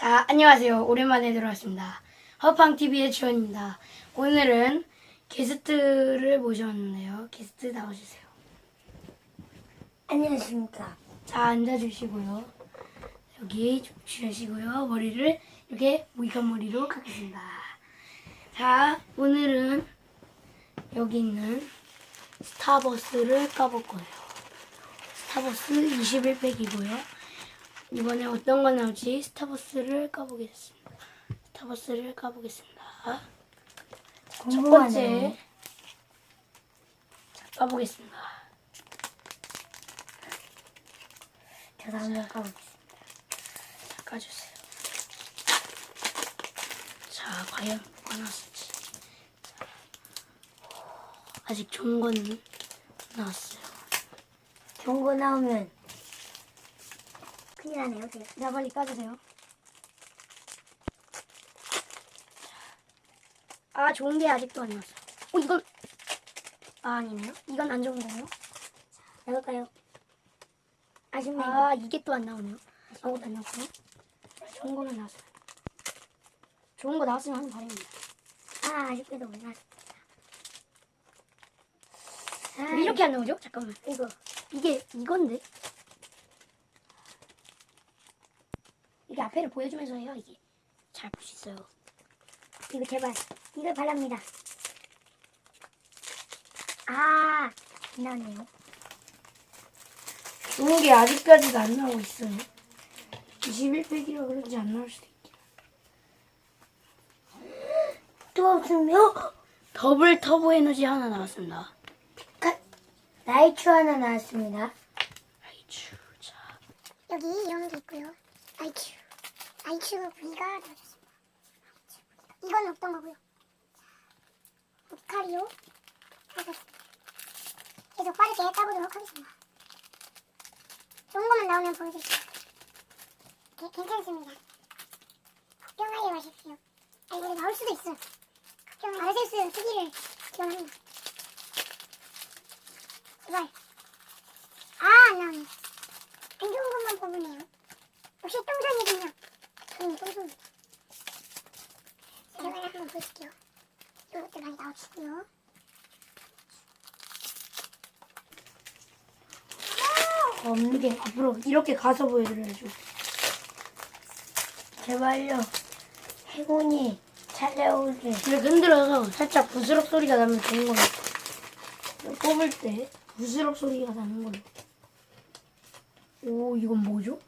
자, 안녕하세요. 오랜만에 들어왔습니다. 허팡TV의 주원입니다. 오늘은 게스트를 모셨는데요. 게스트 나와주세요. 안녕하십니까. 자, 앉아주시고요. 여기 좀 주시고요. 머리를 이렇게 모이칸 머리로 깎겠습니다. 자, 오늘은 여기 있는 스타버스를 까볼 거예요. 스타버스 21팩이고요. 이번에 어떤 거 나올지 스타버스를 까보겠습니다. 스타버스를 까보겠습니다. 첫 번째. 자, 까보겠습니다. 저도 한번 까보겠습니다. 자, 까주세요. 자, 과연 뭐가 나왔을지. 자, 아직 좋은 안 나왔어요. 좋은 거 나오면 큰일 나네요. 제가. 자, 빨리 까주세요. 아, 좋은 게 아직도 안 나왔어요. 어, 이건 아, 아니네요. 이건 안 좋은 거예요. 나올까요? 아쉽네요. 아, 이게 또 안 나오네요. 아무것도 안 나왔고요. 좋은 거만 나왔어요. 좋은 거 나왔으면 하는 바람입니다. 아, 아쉽게도 못 나왔습니다. 아, 왜 이렇게 안 나오죠? 잠깐만. 이거 이게 이건데? 이게 앞에를 보여주면서 해야 이게 잘 볼 수 있어요. 이거 제발 이걸 바랍니다. 아, 안 나왔네요. 좋은 게 아직까지도 안 나오고 있어요. 21팩이라 그런지 안 나올 수도 있겠네. 또 없으면 더블 터보 에너지 하나 나왔습니다. 라이츠 하나 나왔습니다. 아이추, 자. 여기 이런 게 있고요. 아이큐. 아이큐 V가 들어졌습니다. 이건 없던 거고요. 루카리오 하겠습니다. 계속 빠르게 까보도록 하겠습니다. 좋은 것만 나오면 보여드릴게요. 게- 괜찮습니다. 걱정하지 마십시오. 아, 이거 나올 수도 있어요. 걱정 아르세우스 쓰기를 기원합니다. 제발. 아, 안 나오네. 안 좋은 것만 뽑으네요. 저는 똥손. 제가 한번 보여줄게요. 이런 것들 많이 나오시고요. 없는 게 앞으로 이렇게 가서 보여드려야죠. 제발요. 행운이 찾아오길. 이렇게 흔들어서 살짝 부스럭 소리가 나면 좋은 거예요. 뽑을 때 부스럭 소리가 나는 거예요. 오, 이건 뭐죠?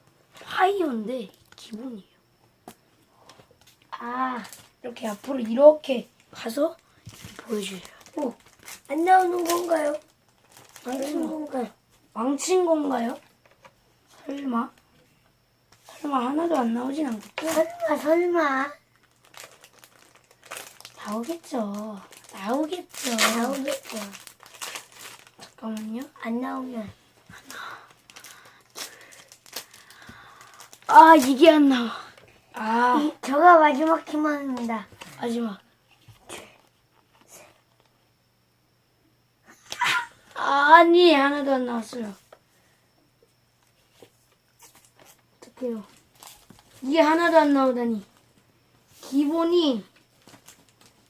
파이어인데 기본이에요. 아, 이렇게 앞으로 이렇게 가서 보여줘요. 오, 안 나오는 건가요? 망친 설마. 건가요? 망친 건가요? 설마? 설마 하나도 안 나오진 않겠죠? 설마, 설마. 나오겠죠. 나오겠죠. 나오겠죠. 잠깐만요. 안 나오면. 아, 이게 안 나와. 아, 이, 저가 마지막 희망입니다. 마지막. 아니, 하나도 안 나왔어요. 어떡해요. 이게 하나도 안 나오다니. 기본이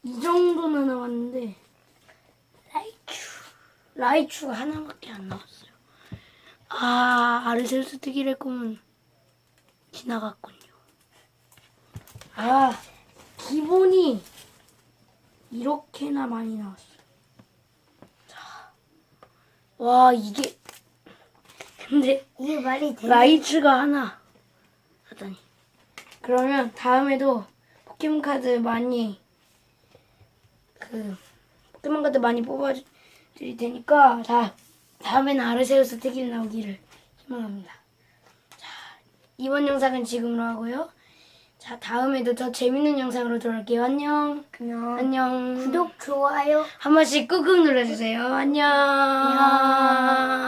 이 정도나 나왔는데, 라이추. 라이추가 하나밖에 안 나왔어요. 아, 아르세우스 뜨기를 꿈은 지나갔군요. 아, 기본이 이렇게나 많이 나왔어요. 자, 와, 이게. 근데 이게 말이 돼. 라이츠가 하나 하다니. 그러면 다음에도 포켓몬 카드 많이 그 포켓몬 카드 많이 뽑아드릴 테니까 자 다음에는 아르세우스 특일 나오기를 희망합니다. 자 이번 영상은 지금으로 하고요. 자 다음에도 더 재밌는 영상으로 돌아올게요. 안녕. 그냥 안녕. 구독, 좋아요. 한 번씩 꾹꾹 눌러주세요. 안녕. 안녕.